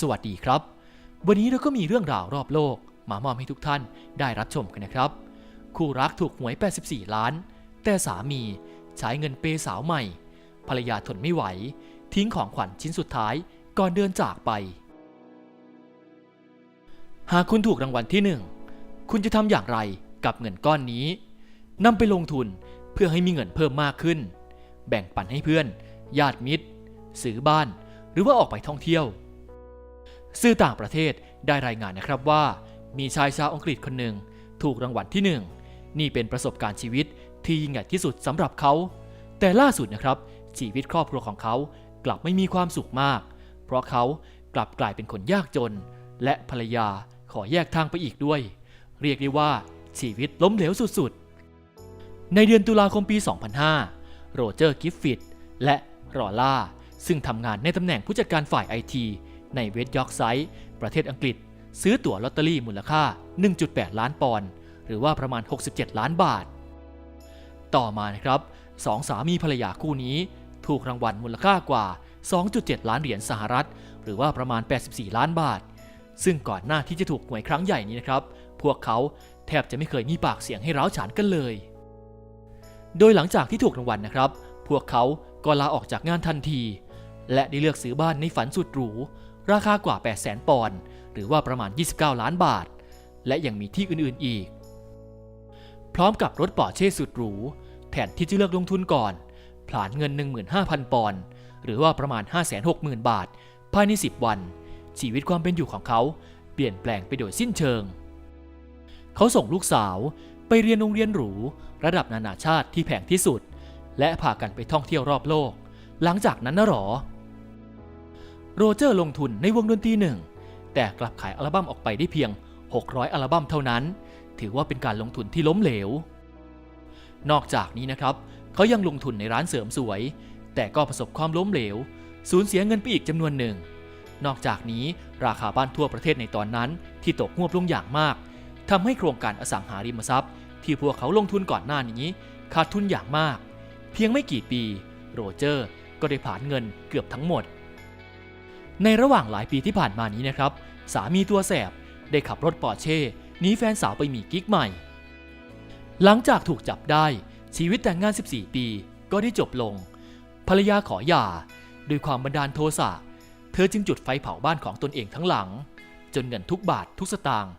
สวัสดีครับ วันนี้เราก็มีเรื่องราวรอบโลก มามอบให้ทุกท่านได้รับชมกันนะครับ คู่รักถูกหวย 84 ล้าน แต่สามีใช้เงินเปย์สาวใหม่ ภรรยาทนไม่ไหว ทิ้งของขวัญชิ้นสุดท้ายก่อนเดินจากไป หากคุณถูกรางวัลที่หนึ่งคุณจะทำอย่างไรกับเงินก้อนนี้นำไปลงทุนเพื่อให้มีเงินเพิ่มมากขึ้น แบ่งปันให้เพื่อน ญาติมิตร ซื้อบ้าน หรือว่าออกไปท่องเที่ยว สื่อต่างประเทศได้รายงานนะครับว่า มีชายชาวอังกฤษคนหนึ่ง ถูกรางวัลที่หนึ่งนี่เป็นประสบการณ์ชีวิตที่ยิ่งใหญ่ที่สุดสำหรับเขา แต่ล่าสุดนะครับ ชีวิตครอบครัวของเขากลับไม่มีความสุขมาก เพราะเขากลับกลายเป็นคนยากจน และภรรยาขอแยกทางไปอีกด้วย เรียกได้ว่าชีวิตล้มเหลวสุดๆ ในเดือนตุลาคมปี 2005 โรเจอร์กิฟฟิตและรอล่าซึ่งทำงานในตำแหน่งผู้จัดการฝ่ายไอที ในเวสต์ยอร์กไซด์ประเทศอังกฤษ ซื้อตั๋วลอตเตอรี่มูลค่า 1.8 ล้านปอนด์หรือว่าประมาณ 67 ล้านบาท ต่อมานะครับสองสามีภรรยาคู่นี้ ถูกรางวัลมูลค่ากว่า 2.7 ล้านเหรียญสหรัฐ หรือว่าประมาณ 84 ล้านบาท ซึ่งก่อนหน้าที่จะถูกหวยครั้งใหญ่นี้นะครับ พวกเขาแทบจะไม่เคยมีปากเสียงให้ร้าวฉานกันเลย โดยหลังจากที่ถูกรางวัลนะครับ พวกเขาก็ลาออกจากงานทันที และได้เลือกซื้อบ้านในฝันสุดหรู ราคากว่า 800,000ปอนด์หรือว่าประมาณ 29 ล้านบาท และยังมีที่อื่นๆอีก พร้อมกับรถปอร์เช่สุดหรู แทนที่จะเลือกลงทุนก่อนผลานเงิน 15,000 ปอนด์หรือว่าประมาณ 560,000 บาท ภายใน 10 วัน ชีวิตความเป็นอยู่ของเขาเปลี่ยนแปลงไปโดยสิ้นเชิง เขาส่งลูกสาวไปเรียนโรงเรียนหรู ระดับนานาชาติที่แพงที่สุด และพากันไปท่องเที่ยวรอบโลก หลังจากนั้นนะหรอ โรเจอร์ลงทุนในวงดนตรีหนึ่ง แต่กลับขายอัลบั้มออกไปได้เพียง 600 อัลบั้มเท่านั้น ถือว่าเป็นการลงทุนที่ล้มเหลว นอกจากนี้นะครับ เขายังลงทุนในร้านเสริมสวย แต่ก็ประสบความล้มเหลว สูญเสียเงินไปอีกจำนวนหนึ่ง นอกจากนี้ราคาบ้านทั่วประเทศในตอนนั้น ที่ตกงวบลงอย่างมากทำให้โครงการอสังหาริมทรัพย์ ที่พวกเขาลงทุนก่อนหน้านี้ขาดทุนอย่างมาก เพียงไม่กี่ปี โรเจอร์ก็ได้ผ่านเงินเกือบทั้งหมด ในระหว่างหลายปีที่ผ่านมานี้นะครับ สามีตัวแสบได้ขับรถปอร์เช่หนีแฟนสาวไปมีกิ๊กใหม่ หลังจากถูกจับได้ชีวิตแต่งงาน 14 ปีก็ได้จบลง ภรรยาขอหย่าด้วยความบันดาลโทสะเธอจึงจุดไฟเผาบ้านของตนเองทั้งหลัง จนเงินทุกบาททุกสตางค์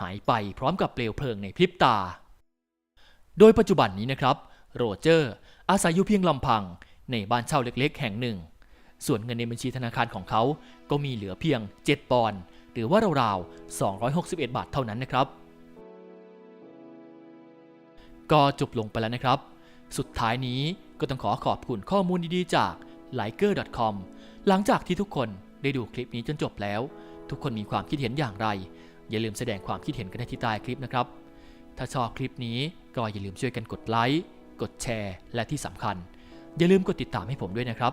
หายไปพร้อมกับเปลวเพลิงในพริบตา โดยปัจจุบันนี้นะครับ โรเจอร์ อาศัยอยู่เพียงลำพังในบ้านเช่าเล็กๆ แห่งหนึ่ง ส่วนเงินในบัญชีธนาคารของเขาก็มีเหลือเพียง 7 ปอนด์หรือว่าราวๆ 261 บาทเท่านั้นนะครับ ก็จบลงไปแล้วนะครับ สุดท้ายนี้ก็ต้องขอขอบคุณข้อมูลดีๆจาก l i k e r c o m หลังจากที่ทุกคนได้ดูคลิปนี้จนจบแล้ว ทุกคนมีความคิดเห็นอย่างไร อย่าลืมแสดงความคิดเห็นกันในที่ใต้คลิปนะครับ ถ้าชอบคลิปนี้ก็อย่าลืมช่วยกันกดไลค์ กดแชร์ และที่สำคัญ อย่าลืมกดติดตามให้ผมด้วยนะครับ